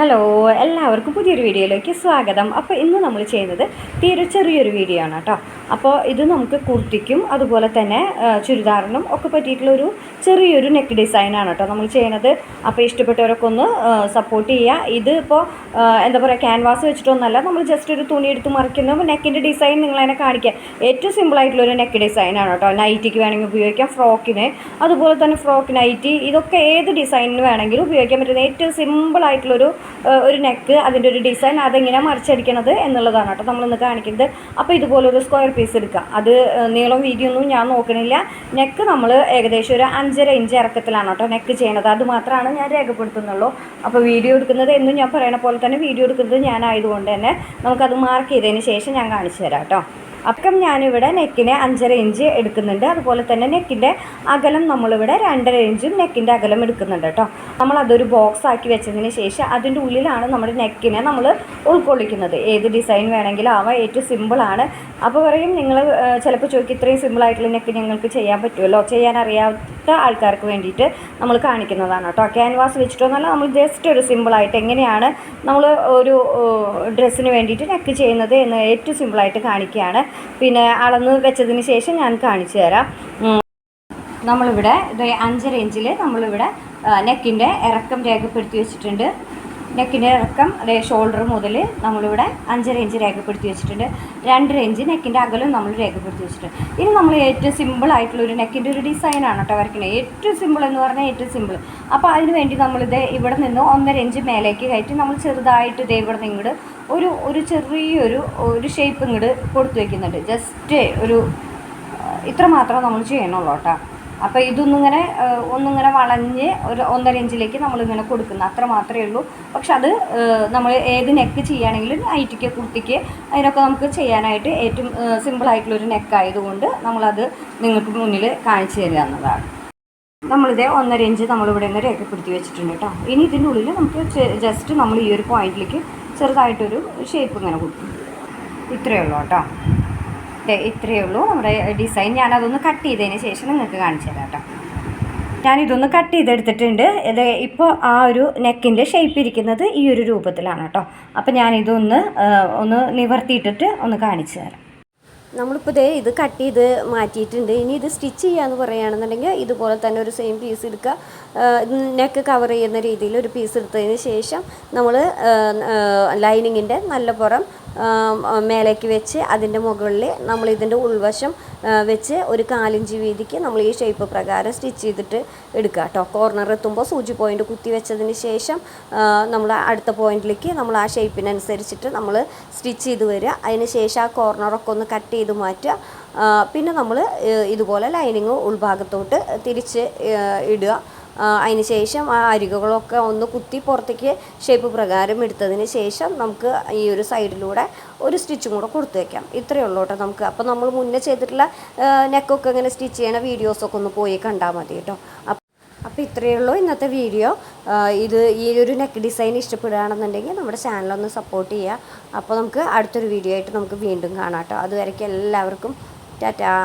Hello എല്ലാവർക്കും പുതിയൊരു വീഡിയോയിലേക്ക് സ്വാഗതം. അപ്പോൾ ഇന്ന് നമ്മൾ ചെയ്യുന്നത് തീരെ ചെറിയൊരു വീഡിയോ ആണ് കേട്ടോ. അപ്പോൾ ഇത് നമുക്ക് കുർത്തിക്കും അതുപോലെ തന്നെ ചുരിദാറിനും ഒക്കെ പറ്റിയിട്ടുള്ളൊരു ചെറിയൊരു നെക്ക് ഡിസൈനാണ് കേട്ടോ നമ്മൾ ചെയ്യുന്നത്. അപ്പോൾ ഇഷ്ടപ്പെട്ടവരൊക്കെ ഒന്ന് സപ്പോർട്ട് ചെയ്യുക. ഇത് ഇപ്പോൾ എന്താ പറയുക ക്യാൻവാസ് വെച്ചിട്ടൊന്നല്ല. നമ്മൾ ജസ്റ്റ് ഒരു തുണി എടുത്ത് മറിക്കുന്ന നെക്കിന്റെ ഡിസൈൻ നിങ്ങളതിനെ കാണിക്കുക ഏറ്റവും സിമ്പിളായിട്ടുള്ളൊരു നെക്ക് ഡിസൈനാണ് കേട്ടോ. നൈറ്റിക്ക് വേണമെങ്കിൽ ഉപയോഗിക്കാം ഫ്രോക്കിന് അതുപോലെ തന്നെ ഫ്രോക്ക് നൈറ്റി ഇതൊക്കെ ഏത് ഡിസൈനിന് വേണമെങ്കിലും ഉപയോഗിക്കാൻ പറ്റുന്ന ഏറ്റവും സിമ്പിളായിട്ടുള്ളൊരു ഒരു നെക്ക് അതിന്റെ ഒരു ഡിസൈൻ അതെങ്ങനെ മറിച്ചടിക്കണത് എന്നുള്ളതാണ് കേട്ടോ നമ്മളിന്ന് കാണിക്കുന്നത്. അപ്പോൾ ഇതുപോലൊരു സ്ക്വയർ പീസ് എടുക്കാം. അത് നീളം വീതിയൊന്നും ഞാൻ നോക്കണില്ല. നെക്ക് നമ്മൾ ഏകദേശം ഒരു അഞ്ചര ഇഞ്ച് ഇറക്കത്തിലാണ് കേട്ടോ നെക്ക് ചെയ്യണത്. അത് മാത്രമാണ് ഞാൻ രേഖപ്പെടുത്തുന്നുള്ളൂ. അപ്പോൾ വീഡിയോ എടുക്കുന്നത് എന്നും ഞാൻ പറയണ പോലെ തന്നെ വീഡിയോ എടുക്കുന്നത് ഞാനായതുകൊണ്ട് തന്നെ നമുക്കത് മാർക്ക് ചെയ്തതിന് ശേഷം ഞാൻ കാണിച്ചു തരാം കേട്ടോ. അപ്പം ഞാനിവിടെ നെക്കിന് അഞ്ചര ഇഞ്ച് എടുക്കുന്നുണ്ട്. അതുപോലെ തന്നെ നെക്കിന്റെ അകലം നമ്മളിവിടെ രണ്ടര ഇഞ്ചും നെക്കിന്റെ അകലം എടുക്കുന്നുണ്ട് കേട്ടോ. നമ്മൾ അതൊരു ബോക്സ് ആക്കി വെച്ചതിന് ശേഷം അതിന്റെ ഉള്ളിലാണ് നമ്മുടെ നെക്കിനെ നമ്മൾ ഉൾക്കൊള്ളിക്കുന്നത്. ഏത് ഡിസൈൻ വേണമെങ്കിലും ആവാം ഏറ്റവും സിമ്പിളാണ് അപ്പോൾ പറയും നിങ്ങൾ ചിലപ്പോൾ ചോദിക്കും ഇത്രയും സിമ്പിളായിട്ടുള്ള നെക്ക് ഞങ്ങൾക്ക് ചെയ്യാൻ പറ്റുമല്ലോ? ചെയ്യാൻ ആൾക്കാർക്ക് വേണ്ടിയിട്ട് നമ്മൾ കാണിക്കുന്നതാണ് കേട്ടോ. ക്യാൻവാസ് വെച്ചിട്ടൊന്നല്ല നമ്മൾ ജസ്റ്റ് ഒരു സിമ്പിളായിട്ട് എങ്ങനെയാണ് നമ്മൾ ഒരു ഡ്രസ്സിന് വേണ്ടിയിട്ട് നെക്ക് ചെയ്യുന്നത് എന്ന് ഏറ്റവും സിമ്പിളായിട്ട് കാണിക്കുകയാണ്. പിന്നെ അളന്ന് വെച്ചതിന് ശേഷം ഞാൻ കാണിച്ചു തരാം. നമ്മളിവിടെ അഞ്ച് ഇഞ്ചിൽ നമ്മളിവിടെ നെക്കിന്റെ ഇറക്കം രേഖപ്പെടുത്തി വെച്ചിട്ടുണ്ട്. നെക്കിന്റെ ഇറക്കം ഷോൾഡർ മുതൽ നമ്മളിവിടെ അഞ്ചര ഇഞ്ച് രേഖപ്പെടുത്തി വെച്ചിട്ടുണ്ട്. രണ്ടര ഇഞ്ച് നെക്കിന്റെ അകലും നമ്മൾ രേഖപ്പെടുത്തി വെച്ചിട്ടുണ്ട്. ഇനി നമ്മൾ ഏറ്റവും സിമ്പിൾ ആയിട്ടുള്ള ഒരു നെക്കിന്റെ ഒരു ഡിസൈനാണ് കേട്ടോ വരയ്ക്കുന്നത് ഏറ്റവും സിമ്പിൾ എന്ന് പറഞ്ഞാൽ ഏറ്റവും സിമ്പിൾ അപ്പോൾ അതിന് വേണ്ടി നമ്മളിത് ഇവിടെ നിന്ന് ഒന്നര ഇഞ്ച് മേലേക്ക് കയറ്റി നമ്മൾ ചെറുതായിട്ട് ഇതേ ഇവിടെ നിന്ന് ഇങ്ങോട്ട് ഒരു ഒരു ചെറിയൊരു ഒരു ഷേപ്പ് ഇങ്ങോട്ട് കൊടുത്തു വയ്ക്കുന്നുണ്ട് ജസ്റ്റ് ഒരു ഇത്ര മാത്രം നമ്മൾ ചെയ്യണുള്ളൂ കേട്ടോ. അപ്പോൾ ഇങ്ങനെ ഒന്നിങ്ങനെ വളഞ്ഞ് ഒരു ഒന്നര ഇഞ്ചിലേക്ക് നമ്മളിങ്ങനെ കൊടുക്കുന്നത് അത്ര മാത്രമേ ഉള്ളൂ. പക്ഷെ അത് നമ്മൾ ഏത് നെക്ക് ചെയ്യുകയാണെങ്കിലും നൈറ്റിക്ക് കുർത്തിക്ക് അതിനൊക്കെ നമുക്ക് ചെയ്യാനായിട്ട് ഏറ്റവും സിമ്പിളായിട്ടുള്ളൊരു നെക്ക് ആയതുകൊണ്ട് നമ്മളത് നിങ്ങൾക്ക് മുന്നിൽ കാണിച്ചു തരിക എന്നതാണ്. നമ്മളിതേ ഒന്നര ഇഞ്ച് നമ്മളിവിടെ നിന്ന് രേഖപ്പെടുത്തി വെച്ചിട്ടുണ്ട് കേട്ടോ. ഇനി ഇതിന്റെ ഉള്ളിൽ നമുക്ക് ജസ്റ്റ് നമ്മൾ ഈ ഒരു പോയിന്റിലേക്ക് ചെറുതായിട്ടൊരു ഷേപ്പ് ഇങ്ങനെ കൊടുക്കും. ഇത്രയേ ഉള്ളൂ കേട്ടോ. ഇത്രയേ ഉള്ളൂ. നമ്മുടെ ഡിസൈൻ ഞാനതൊന്ന് കട്ട് ചെയ്തതിന് ശേഷം നിങ്ങൾക്ക് കാണിച്ചു തരാം കേട്ടോ. ഞാനിതൊന്ന് കട്ട് ചെയ്തെടുത്തിട്ടുണ്ട്. ഇത് ഇപ്പോൾ ആ ഒരു നെക്കിന്റെ ഷേപ്പ് ഇരിക്കുന്നത് ഈ ഒരു രൂപത്തിലാണ് കേട്ടോ. അപ്പോൾ ഞാനിതൊന്ന് ഒന്ന് നിവർത്തിയിട്ടിട്ട് ഒന്ന് കാണിച്ചു തരാം. നമ്മളിപ്പോൾ ഇതേ ഇത് കട്ട് ചെയ്ത് മാറ്റിയിട്ടുണ്ട്. ഇനി ഇത് സ്റ്റിച്ച് ചെയ്യാമെന്ന് പറയുകയാണെന്നുണ്ടെങ്കിൽ ഇതുപോലെ തന്നെ ഒരു സെയിം പീസ് എടുക്കുക. നെക്ക് കവർ ചെയ്യുന്ന രീതിയിൽ ഒരു പീസ് എടുത്തതിന് ശേഷം നമ്മൾ ലൈനിങ്ങിന്റെ നല്ല പുറം മേലേക്ക് വെച്ച് അതിന്റെ മുകളിൽ നമ്മൾ ഇതിന്റെ ഉൾവശം വെച്ച് ഒരു കാലിഞ്ച് വീതിക്ക് നമ്മൾ ഈ ഷേപ്പ് പ്രകാരം സ്റ്റിച്ച് ചെയ്തിട്ട് എടുക്കുക കേട്ടോ കോർണർ എത്തുമ്പോൾ സൂചി പോയിന്റ് കുത്തി വെച്ചതിന് ശേഷം നമ്മൾ അടുത്ത പോയിന്റിലേക്ക് നമ്മൾ ആ ഷേപ്പിനനുസരിച്ചിട്ട് നമ്മൾ സ്റ്റിച്ച് ചെയ്ത് വരിക. അതിന് ശേഷം ആ കോർണറൊക്കെ ഒന്ന് കട്ട് ചെയ്ത് മാറ്റുക. പിന്നെ നമ്മൾ ഇതുപോലെ ലൈനിങ് ഉൾഭാഗത്തോട്ട് തിരിച്ച് ഇടുക. അതിന് ശേഷം ആ അരികുകളൊക്കെ ഒന്ന് കുത്തി പുറത്തേക്ക് ഷേപ്പ് പ്രകാരം എടുത്തതിന് ശേഷം നമുക്ക് ഈ ഒരു സൈഡിലൂടെ ഒരു സ്റ്റിച്ചും കൂടെ കൊടുത്തു വയ്ക്കാം ഇത്രയേ ഉള്ളൂ കേട്ടോ നമുക്ക്. അപ്പോൾ നമ്മൾ മുന്നേ ചെയ്തിട്ടുള്ള നെക്കൊക്കെ ഇങ്ങനെ സ്റ്റിച്ച് ചെയ്യണ വീഡിയോസൊക്കെ ഒന്ന് പോയി കണ്ടാൽ മതി കേട്ടോ. അപ്പോൾ ഇത്രയേ ഉള്ളൂ ഇന്നത്തെ വീഡിയോ ഇത് ഈ ഒരു നെക്ക് ഡിസൈൻ ഇഷ്ടപ്പെടുകയാണെന്നുണ്ടെങ്കിൽ നമ്മുടെ ചാനലൊന്ന് സപ്പോർട്ട് ചെയ്യുക. അപ്പോൾ നമുക്ക് അടുത്തൊരു വീഡിയോ ആയിട്ട് നമുക്ക് വീണ്ടും കാണാം കേട്ടോ. അതുവരയ്ക്ക് എല്ലാവർക്കും ടാറ്റാ.